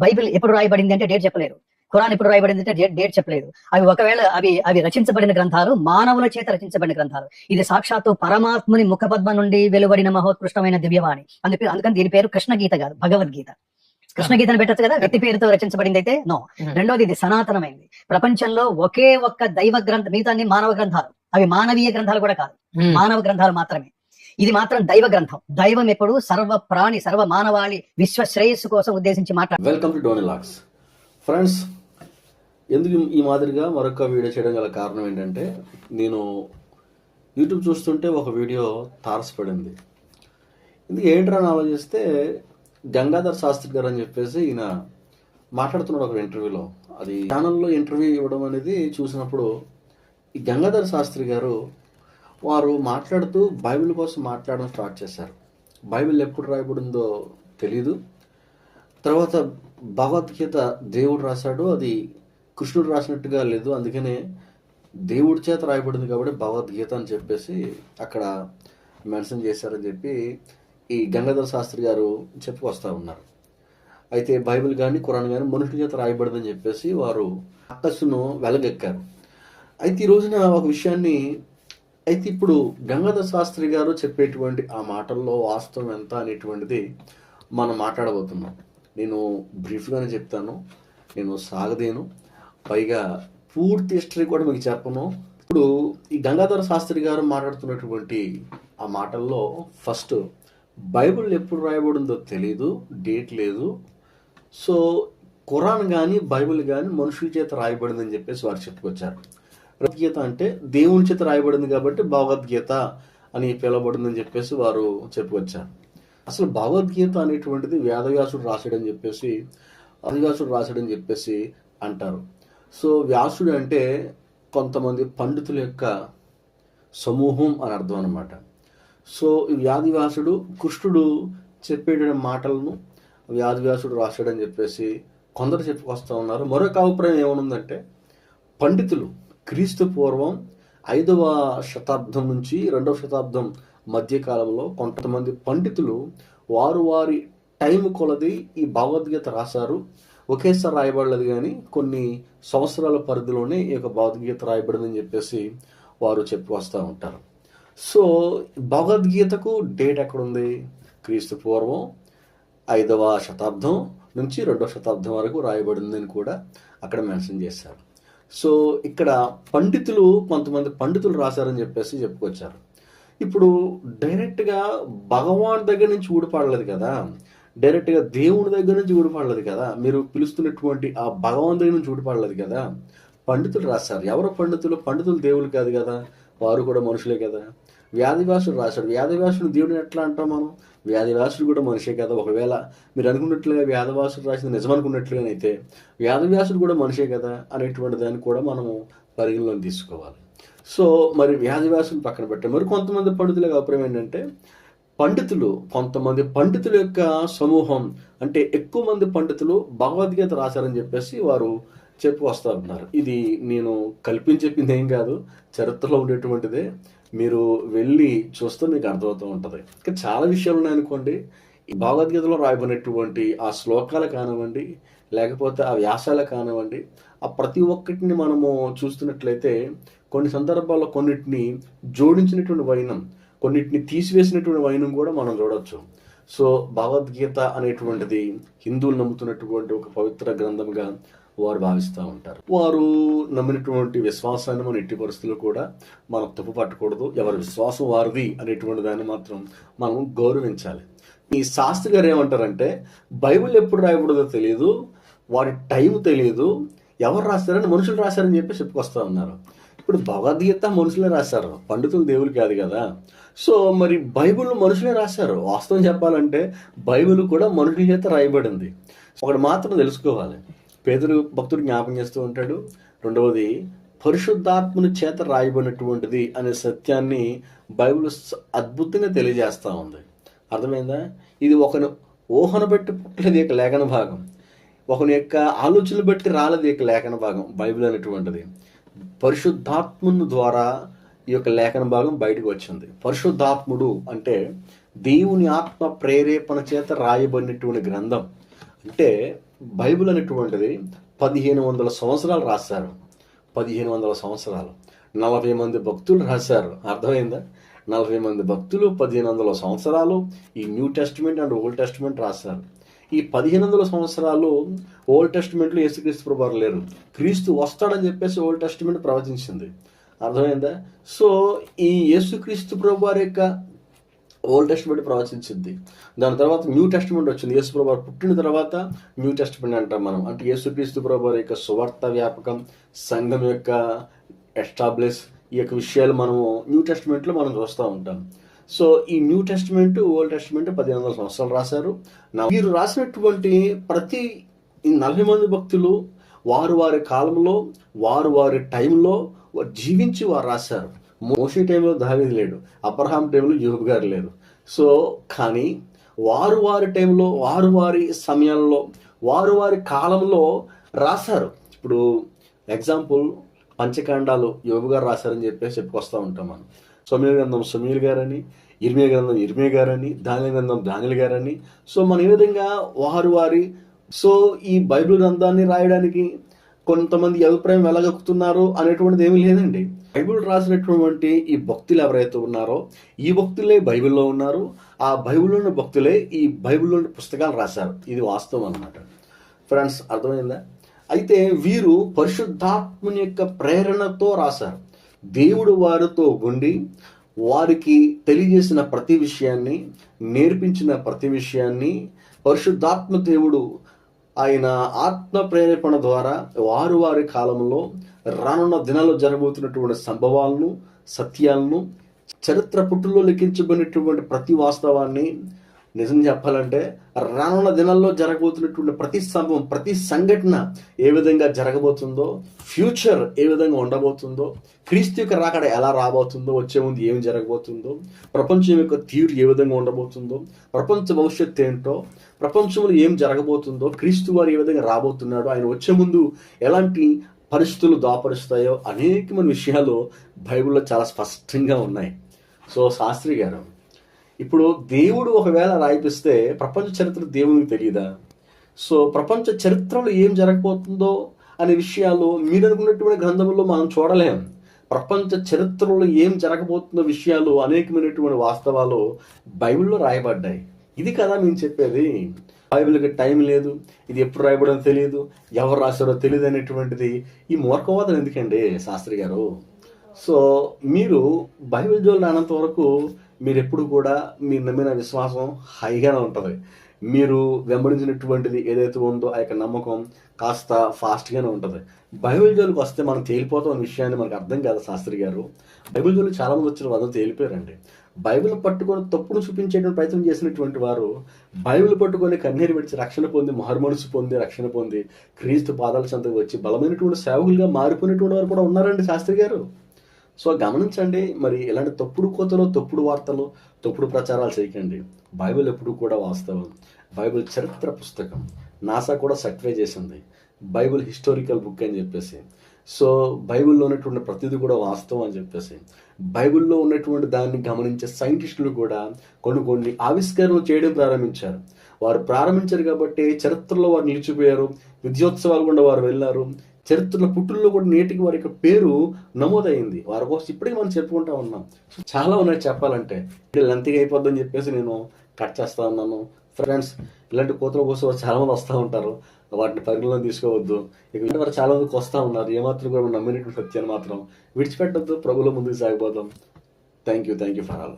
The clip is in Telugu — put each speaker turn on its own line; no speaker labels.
బైబిల్ ఎప్పుడు రాయబడింది అంటే డేట్ చెప్పలేరు. ఖురాన్ ఎప్పుడు రాయబడింది అంటే డేట్ డేట్ చెప్పలేదు. అవి ఒకవేళ అవి అవి రచించబడిన గ్రంథాలు మానవుల చేత రచించబడిన గ్రంథాలు. ఇది సాక్షాత్తు పరమాత్ముని ముఖపద్మ నుండి వెలువడిన మహోత్కృష్టమైన దివ్యవాణి. అందుకే అందుకని దీని పేరు కృష్ణ గీత కాదు భగవద్గీత. కృష్ణ గీతను పెట్టచ్చు కదా వ్యక్తి పేరుతో రచించబడింది అయితే నో.
Hmm.
రెండోది ఇది సనాతనమైంది. ప్రపంచంలో ఒకే ఒక్క దైవ గ్రంథ మిగతా అన్ని మానవ గ్రంథాలు. అవి మానవీయ గ్రంథాలు కూడా కాదు.
ఉమ్.
మానవ గ్రంథాలు మాత్రమే. ఇది మాత్రం దైవ గ్రంథం. దైవం ఎప్పుడు సర్వ ప్రాణి సర్వ మానవాళి విశ్వ శ్రేయస్సు కోసం ఉద్దేశించి మాట్లాడు
వెల్కమ్ టు డోనీ లాక్స్ ఫ్రెండ్స్ ఎందుకు ఈ మాదిరిగా మరొక వీడియో చేయడం గల కారణం ఏంటంటే నేను యూట్యూబ్ చూస్తుంటే ఒక వీడియో తారసపడింది. ఇది ఏంట్రా అని ఆలోచిస్తే గంగాధర్ శాస్త్రి గారు అని చెప్పేసి ఈయన మాట్లాడుతున్నాడు ఒక ఇంటర్వ్యూలో. అది ఛానల్లో ఇంటర్వ్యూ ఇవ్వడం అనేది చూసినప్పుడు ఈ గంగాధర్ శాస్త్రి గారు వారు మాట్లాడుతూ బైబిల్ కోసం మాట్లాడడం స్టార్ట్ చేశారు. బైబిల్ ఎప్పుడు రాయబడిందో తెలీదు. తర్వాత భగవద్గీత దేవుడు రాశాడు. అది కృష్ణుడు రాసినట్టుగా లేదు. అందుకనే దేవుడి చేత రాయబడింది కాబట్టి భగవద్గీత అని చెప్పేసి అక్కడ మెన్షన్ చేశారని చెప్పి ఈ గంగాధర శాస్త్రి గారు చెప్పుకొస్తూ ఉన్నారు. అయితే బైబిల్ కానీ కురాన్ కానీ మనుషుల చేత రాయబడిందని చెప్పేసి వారు అక్కస్సును వెలగెక్కారు. అయితే ఈ రోజున ఒక విషయాన్ని అయితే ఇప్పుడు గంగాధర శాస్త్రి గారు చెప్పేటువంటి ఆ మాటల్లో వాస్తవం ఎంత అనేటువంటిది మనం మాట్లాడబోతున్నాం. నేను బ్రీఫ్గానే చెప్తాను. నేను సాగదేను పైగా పూర్తి హిస్టరీ కూడా మీకు చెప్పను. ఇప్పుడు ఈ గంగాధర శాస్త్రి గారు మాట్లాడుతున్నటువంటి ఆ మాటల్లో ఫస్ట్ బైబిల్ ఎప్పుడు రాయబడిందో తెలియదు డేట్ లేదు. సో ఖురాన్ కానీ బైబిల్ కానీ మనుషుల చేత రాయబడిందని చెప్పేసి వారు చెప్పుకొచ్చారు. భగవద్గీత అంటే దేవుని చేత రాయబడింది కాబట్టి భగవద్గీత అని పిలువబడిందని చెప్పేసి వారు చెప్పుకొచ్చారు. అసలు భగవద్గీత అనేటువంటిది వేదవ్యాసుడు రాశాడని చెప్పేసి వేదవ్యాసుడు రాశాడని చెప్పేసి అంటారు. సో వ్యాసుడు అంటే కొంతమంది పండితుల యొక్క సమూహం అని అర్థం అనమాట సో ఈ వ్యాధివ్యాసుడు కృష్ణుడు చెప్పేటువంటి మాటలను వ్యాధివ్యాసుడు రాశాడని చెప్పేసి కొందరు చెప్పుకొస్తూ ఉన్నారు. మరొక అభిప్రాయం ఏమనుందంటే పండితులు క్రీస్తు పూర్వం ఐదవ శతాబ్దం నుంచి రెండవ శతాబ్దం మధ్యకాలంలో కొంతమంది పండితులు వారు వారి టైం కొలది ఈ భగవద్గీత రాశారు. ఒకేసారి రాయబడలేదు కానీ కొన్ని సంవత్సరాల పరిధిలోనే ఈ యొక్క భగవద్గీత రాయబడిందని చెప్పేసి వారు చెప్పి వస్తూ ఉంటారు. సో భగవద్గీతకు డేట్ ఎక్కడుంది? క్రీస్తు పూర్వం ఐదవ శతాబ్దం నుంచి రెండవ శతాబ్దం వరకు రాయబడిందని కూడా అక్కడ మెన్షన్ చేశారు. సో ఇక్కడ పండితులు కొంతమంది పండితులు రాశారని చెప్పేసి చెప్పుకొచ్చారు. ఇప్పుడు డైరెక్ట్గా భగవాన్ దగ్గర నుంచి ఊడిపడలేదు కదా డైరెక్ట్గా దేవుడి దగ్గర నుంచి ఊడిపడలేదు కదా మీరు పిలుస్తున్నటువంటి ఆ భగవాన్ దగ్గర నుంచి ఊడిపడలేదు కదా పండితులు రాశారు. ఎవరు పండితులు? పండితులు దేవులు కాదు కదా వారు కూడా మనుషులే కదా. వ్యాధివ్యాసుడు రాశాడు. వ్యాధివ్యాసుడు దేవుడిని ఎట్లా అంటాం మనం? వ్యాధివ్యాసుడు కూడా మనిషే కదా. ఒకవేళ మీరు అనుకున్నట్లుగా వ్యాధవ్యాసుడు రాసింది నిజం అనుకున్నట్లుగానైతే వ్యాధవ్యాసుడు కూడా మనిషే కదా అనేటువంటి దాన్ని కూడా మనము పరిగణలోకి తీసుకోవాలి. సో మరి వ్యాధివ్యాసుని పక్కన పెట్టాం మరి కొంతమంది పండితుల అభిప్రాయం ఏంటంటే పండితులు కొంతమంది పండితుల యొక్క సమూహం అంటే ఎక్కువ మంది పండితులు భగవద్గీత రాశారని చెప్పేసి వారు చెప్పి వస్తూ ఉన్నారు. ఇది నేను కల్పించి చెప్పింది ఏం కాదు చరిత్రలో ఉండేటువంటిదే. మీరు వెళ్ళి చూస్తే మీకు అర్థమవుతూ ఉంటుంది. ఇంకా చాలా విషయాలు ఉన్నాయనుకోండి. ఈ భగవద్గీతలో రాయబడినటువంటి ఆ శ్లోకాలు కానివ్వండి లేకపోతే ఆ వ్యాసాలు కానివ్వండి ఆ ప్రతి ఒక్కటిని మనము చూస్తున్నట్లయితే కొన్ని సందర్భాల్లో కొన్నిటిని జోడించినటువంటి వైనం కొన్నిటిని తీసివేసినటువంటి వైనం కూడా మనం చూడవచ్చు సో భగవద్గీత అనేటువంటిది హిందువులు నమ్ముతున్నటువంటి ఒక పవిత్ర గ్రంథంగా వారు భావిస్తూ ఉంటారు. వారు నమ్మినటువంటి విశ్వాసాన్ని మన ఎట్టి పరిస్థితుల్లో కూడా మనం తప్పు పట్టకూడదు. ఎవరి విశ్వాసం వారిది అనేటువంటి దాన్ని మాత్రం మనం గౌరవించాలి. ఈ శాస్త్రి గారు ఏమంటారంటే బైబిల్ ఎప్పుడు రాయకూడదో తెలియదు వారి టైం తెలియదు ఎవరు రాస్తారని మనుషులు రాశారని చెప్పి చెప్పుకొస్తా ఉన్నారు. ఇప్పుడు భగవద్గీత మనుషులే రాశారు పండితులు దేవులు కాదు కదా. సో మరి బైబిల్ మనుషులే రాశారు. వాస్తవం చెప్పాలంటే బైబిల్ కూడా మనుషుల చేత రాయబడింది. ఒకటి మాత్రం తెలుసుకోవాలి. పేదలు భక్తుడు జ్ఞాపకం చేస్తూ ఉంటాడు. రెండవది పరిశుద్ధాత్మను చేత రాయబడినటువంటిది అనే సత్యాన్ని బైబిల్ అద్భుతంగా తెలియజేస్తూ ఉంది. అర్థమైందా? ఇది ఒకను ఊహను బట్టి పుట్టలేదు యొక్క లేఖన భాగం. ఒకని యొక్క ఆలోచనలు బట్టి రాలేదు ఈ యొక్క లేఖన భాగం బైబిల్ అనేటువంటిది. పరిశుద్ధాత్ముని ద్వారా ఈ యొక్క లేఖన భాగం బయటకు వచ్చింది. పరిశుద్ధాత్ముడు అంటే దేవుని ఆత్మ ప్రేరేపణ చేత రాయబడినటువంటి గ్రంథం. అంటే బైబిల్ అనేటువంటిది పదిహేను వందల సంవత్సరాలు రాశారు. పదిహేను వందల సంవత్సరాలు. నలభై మంది భక్తులు రాశారు. అర్థమైందా? నలభై మంది భక్తులు పదిహేను వందల సంవత్సరాలు ఈ New Testament and Old Testament రాశారు. ఈ పదిహేను వందల సంవత్సరాలు ఓల్డ్ టెస్ట్మెంట్లో యేసుక్రీస్తు ప్రభావం లేరు. క్రీస్తు వస్తాడని చెప్పేసి ఓల్డ్ టెస్ట్మెంట్ ప్రవచించింది. అర్థమైందా? సో ఈ యేసుక్రీస్తు ప్రభు వారి యొక్క ఓల్డ్ టెస్ట్మెంట్ ప్రవచించింది. దాని తర్వాత న్యూ టెస్ట్మెంట్ వచ్చింది. యేసు ప్రభు పుట్టిన తర్వాత న్యూ టెస్ట్మెంట్ అంటాం మనం. అంటే యేసుక్రీస్తు ప్రభు యొక్క సువార్త వ్యాపకం సంఘం యొక్క ఎస్టాబ్లిష్ ఈ యొక్క విషయాలు మనము న్యూ టెస్ట్మెంట్లో మనం చూస్తూ ఉంటాం. సో ఈ న్యూ టెస్ట్మెంట్ ఓల్డ్ టెస్ట్మెంట్ పదిహేను వందల సంవత్సరాలు రాశారు. మీరు వీరు రాసినటువంటి ప్రతి ఈ నలభై మంది భక్తులు వారు వారి కాలంలో వారు వారి టైంలో వారు జీవించి వారు రాశారు. మోషి టైంలో దావీది లేడు అబ్రహాం టైంలో యూహబ్ గారు లేరు. సో కానీ వారు వారి టైంలో వారు వారి సమయంలో వారు వారి కాలంలో రాశారు. ఇప్పుడు ఎగ్జాంపుల్ పంచకాండాలు యోగు గారు రాశారని చెప్పేసి చెప్పుకొస్తూ ఉంటాం మనం. సొమీల గ్రంథం సుమీల్ గారని ఇర్మియా గ్రంథం ఇర్మే గారని దాని గ్రంథం దానిల గారని. సో మన ఈ విధంగా వారు వారి సో ఈ బైబిల్ గ్రంథాన్ని రాయడానికి కొంతమంది అభిప్రాయం వెలగక్కుతున్నారు అనేటువంటిది ఏమీ లేదండి. బైబిల్ రాసినటువంటి ఈ భక్తులు ఎవరైతే ఉన్నారో ఈ భక్తులే బైబిల్లో ఉన్నారు. ఆ బైబిల్లోని భక్తులే ఈ బైబిల్లోని పుస్తకాలు రాశారు. ఇది వాస్తవం అన్నమాట. ఫ్రెండ్స్ అర్థమైందా? అయితే వీరు పరిశుద్ధాత్మని యొక్క ప్రేరణతో రాశారు. దేవుడు వారితో ఉండి వారికి తెలియజేసిన ప్రతి విషయాన్ని నేర్పించిన ప్రతి విషయాన్ని పరిశుద్ధాత్మ దేవుడు ఆయన ఆత్మ ప్రేరేపణ ద్వారా వారు వారి కాలంలో రానున్న దినాల్లో జరగబోతున్నటువంటి సంభవాలను సత్యాలను చరిత్ర పుట్టులో లిఖించబడినటువంటి ప్రతి వాస్తవాన్ని నిజం చెప్పాలంటే రానున్న దినాల్లో జరగబోతున్నటువంటి ప్రతి సంభవం ప్రతి సంఘటన ఏ విధంగా జరగబోతుందో ఫ్యూచర్ ఏ విధంగా ఉండబోతుందో క్రీస్తు యొక్క రాకడ ఎలా రాబోతుందో వచ్చే ముందు ఏం జరగబోతుందో ప్రపంచం యొక్క తీరు ఏ విధంగా ఉండబోతుందో ప్రపంచ భవిష్యత్తు ఏంటో ప్రపంచంలో ఏం జరగబోతుందో క్రీస్తు వారు ఏ విధంగా రాబోతున్నాడో ఆయన వచ్చే ముందు ఎలాంటి పరిస్థితులు దాపరుస్తాయో అనేకమైన విషయాలు బైబిల్లో చాలా స్పష్టంగా ఉన్నాయి. సో శాస్త్రి గారు ఇప్పుడు దేవుడు ఒకవేళ రాయిపిస్తే ప్రపంచ చరిత్ర దేవునికి తెలియదా సో ప్రపంచ చరిత్రలో ఏం జరగబోతుందో అనే విషయాలు మీరు అనుకున్నటువంటి గ్రంథంలో మనం చూడలేం. ప్రపంచ చరిత్రలో ఏం జరగబోతున్న విషయాలు అనేకమైనటువంటి వాస్తవాలు బైబిల్లో రాయబడ్డాయి. ఇది కదా మేము చెప్పేది. బైబిల్కి టైం లేదు ఇది ఎప్పుడు రాయబడడం తెలియదు ఎవరు రాశారో తెలియదు అనేటువంటిది ఈ మూర్ఖవాదం ఎందుకండి శాస్త్రి గారు? సో మీరు బైబిల్ జోలు రానంత వరకు మీరు ఎప్పుడు కూడా మీరు నమ్మిన విశ్వాసం హైగానే ఉంటుంది. మీరు వెంబడించినటువంటిది ఏదైతే ఉందో ఆ యొక్క నమ్మకం కాస్త ఫాస్ట్గానే ఉంటుంది. బైబిల్ జోలికి వస్తే మనం తేలిపోతాం అనే విషయాన్ని మనకు అర్థం కాదు శాస్త్రి గారు. బైబిల్ జోలు చాలామంది వచ్చిన వాళ్ళు తేలిపోయారండి. బైబిల్ పట్టుకొని తప్పును చూపించేటువంటి ప్రయత్నం చేసినటువంటి వారు బైబిల్ పట్టుకొని కన్నీరు విడిచి రక్షణ పొంది మారుమనసు పొంది రక్షణ పొంది క్రీస్తు పాదాల చెంతకు వచ్చి బలమైనటువంటి సేవకులుగా మారిపోయినటువంటి వారు కూడా ఉన్నారండి శాస్త్రి గారు. సో గమనించండి మరి ఇలాంటి తప్పుడు కోతలు తప్పుడు వార్తలు తప్పుడు ప్రచారాలు చేయకండి. బైబిల్ ఎప్పుడు కూడా వాస్తవం. బైబిల్ చరిత్ర పుస్తకం. నాసా కూడా సర్టిఫై చేసింది. బైబిల్ హిస్టారికల్ బుక్ అని చెప్పేసి. సో బైబిల్లో ఉన్నటువంటి ప్రతిదీ కూడా వాస్తవం అని చెప్పేసి. బైబిల్లో ఉన్నటువంటి దాన్ని గమనించే సైంటిస్టులు కూడా కొన్ని కొన్ని ఆవిష్కరణలు చేయడం ప్రారంభించారు. వారు ప్రారంభించారు కాబట్టి చరిత్రలో వారు నిలిచిపోయారు. విద్యోత్సవాలు కూడా వారు వెళ్ళారు. చరిత్రలో పుట్టుల్లో కూడా నేటికి వారి యొక్క పేరు నమోదైంది. వారి కోసం ఇప్పటికీ మనం చెప్పుకుంటా ఉన్నాం. చాలా ఉన్నాయి చెప్పాలంటే. ఇది లెంతగా అయిపోద్దని చెప్పేసి నేను కట్ చేస్తా ఉన్నాను. ఫ్రెండ్స్ ఇలాంటి కోతల కోసం వారు చాలామంది వస్తూ ఉంటారు. వాటిని పరిగణలో తీసుకోవద్దు. ఇక వారు చాలా మందికి వస్తూ ఉన్నారు. ఏమాత్రం కూడా నమ్మినటువంటి సత్యాన్ని మాత్రం విడిచిపెట్టద్దు. ప్రభుల ముందుకు సాగిపోదాం. Thank you thank you for all